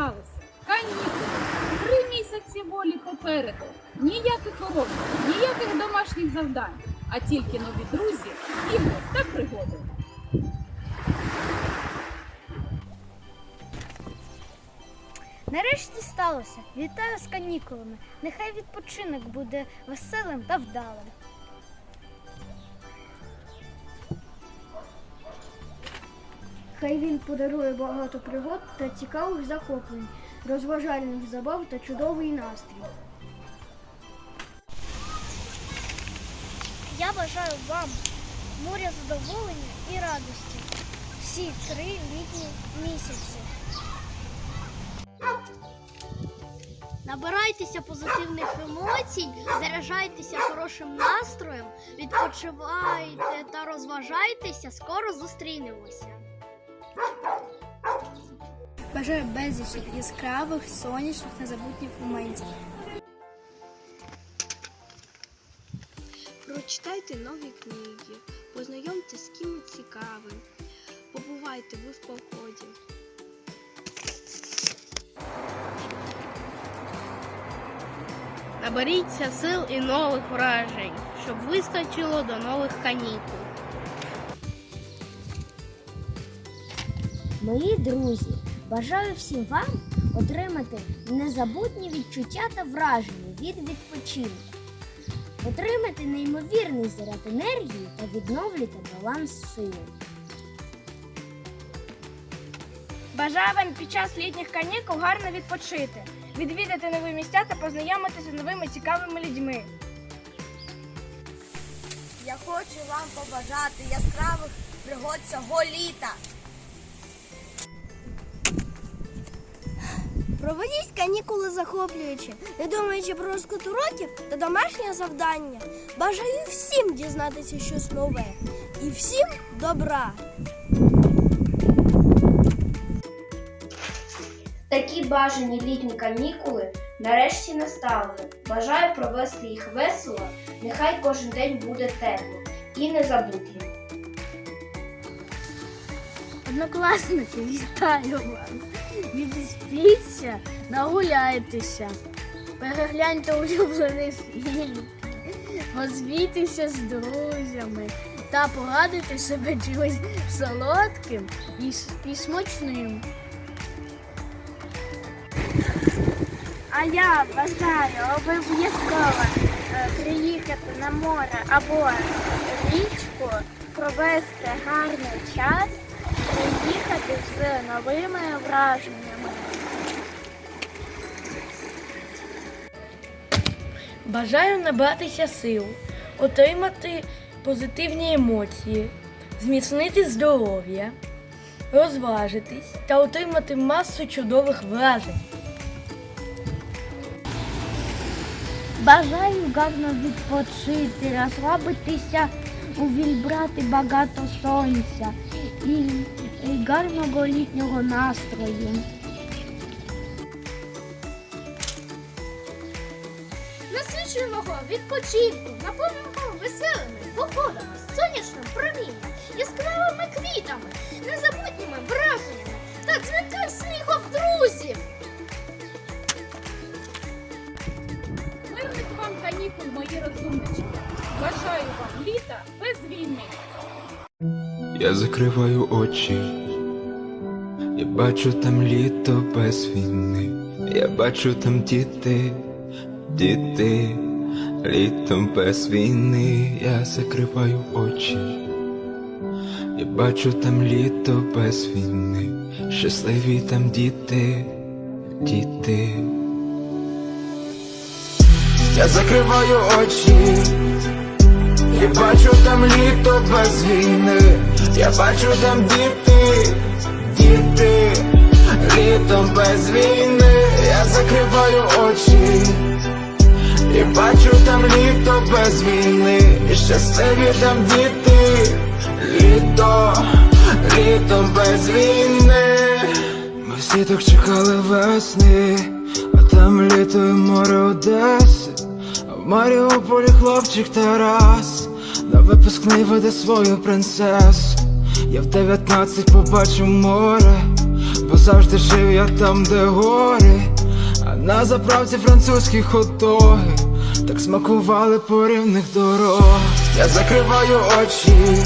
злякалися. Канікули. Три місяці волі попереду. Ніяких уроків, ніяких домашніх завдань, а тільки нові друзі, ігри та пригоди. Нарешті сталося. Вітаю з канікулами. Нехай відпочинок буде веселим та вдалим. Хай він подарує багато пригод та цікавих захоплень, розважальних забав та чудовий настрій. Я бажаю вам моря задоволення і радості всі три літні місяці. Набирайтеся позитивних емоцій, заряджайтеся хорошим настроєм, відпочивайте та розважайтеся. Скоро зустрінемося. Бажаю безліч яскравих, сонячних, незабутніх моментів. Прочитайте нові книги, познайомтесь з ким цікавим, побувайте ви в поході. Наберіться сил і нових вражень, щоб вистачило до нових канікул. Мої друзі, бажаю всім вам отримати незабутні відчуття та враження від відпочинку. Отримати неймовірний заряд енергії та відновлювати баланс сил. Бажаю вам під час літніх канікул гарно відпочити, відвідати нові місця та познайомитися з новими цікавими людьми. Я хочу вам побажати яскравих пригод цього літа. Проведіть канікули захоплюючи, не думаючи про розклад уроків та домашнє завдання. Бажаю всім дізнатися щось нове і всім добра. Такі бажані літні канікули нарешті настали. Бажаю провести їх весело, нехай кожен день буде тепло і незабутнім. Однокласники, вітаю вас! Відіспіться, нагуляйтеся, перегляньте улюблений фільм, розвійтеся з друзями та порадуйте себе чимось солодким і, і смачним. А я бажаю обов'язково е, приїхати на море або річку, провести гарний час, приїхати з новими враженнями. Бажаю набратися сил, отримати позитивні емоції, зміцнити здоров'я, розважитись та отримати масу чудових вражень. Бажаю гарно відпочити, розслабитися, увібрати багато сонця і гарного літнього настрою. Насиченого відпочинку, наповненого веселими походами, сонячним промінням, яскравими квітами, незабутніми враженнями та дзвінким сміхом друзів. Мирних вам канікул, мої розумнички. Бажаю вам літа без війни. Я закриваю очі, я бачу там літо без війни, я бачу там діти, діти, літом без війни, я закриваю очі, я бачу там літо без війни, щасливі там діти, діти. Я закриваю очі. Я бачу там літо без війни, я бачу там діти, діти, літом без війни, я закриваю очі, і бачу там літо без війни, і щасливі там діти, літо, літом без війни. Ми всі так чекали весни, а там літо і море Одеси. А в Маріуполі хлопчик Тарас на випускний веде свою принцесу. Я в 19 побачив море, бо завжди жив я там, де гори, а на заправці французькі хот-доги Так смакували по рівних дорог. Я закриваю очі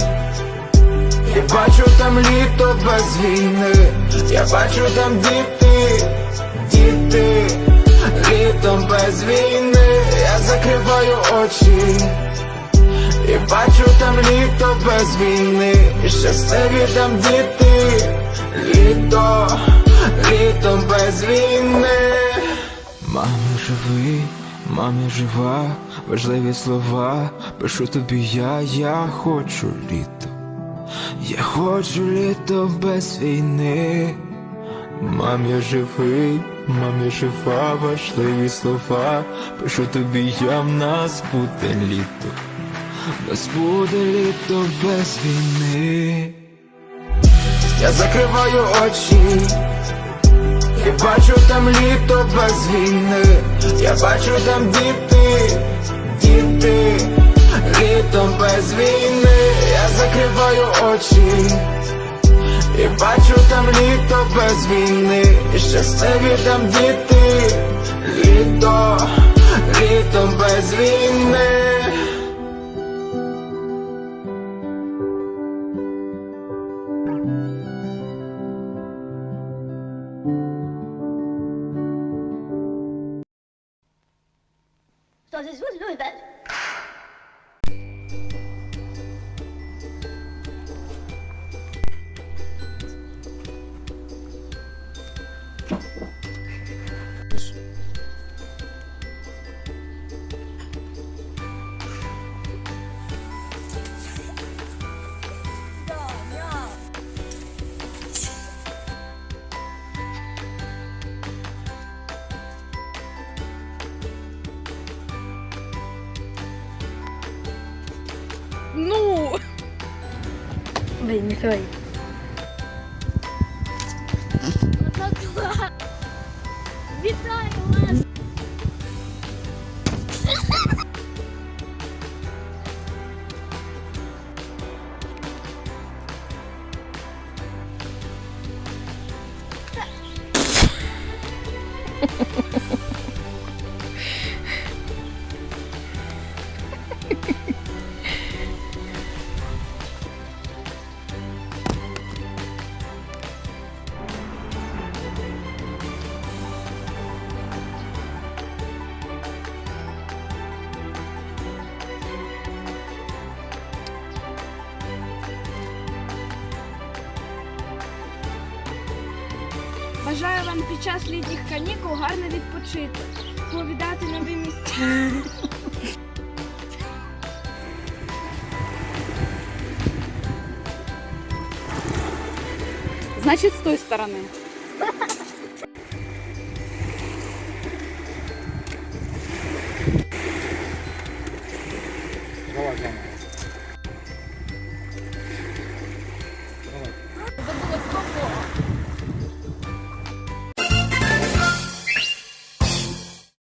Я бачу там літо без війни. Я бачу там діти, діти Літом без війни. Я закриваю очі і бачу там літо без війни, і щасливі там діти, літо, літом без війни. Мамо, живий, мамі жива, важливі слова, пишу тобі я, я хочу літо. Я хочу літо без війни. Мам, я живий, мам, я жива, важливі слова, пишу тобі я, в нас буде літо. Нас буде літо без війни. Я закриваю очі, і бачу там літо без війни. Я бачу там діти, діти, літом без війни. Я закриваю очі, і бачу там літо без війни. І щасливі там діти, літо, літом без війни. Блін, не твої. Вітаю вас! Бажаю вам під час літніх канікул гарно відпочити, повідати нові місця. Значить, з тої сторони.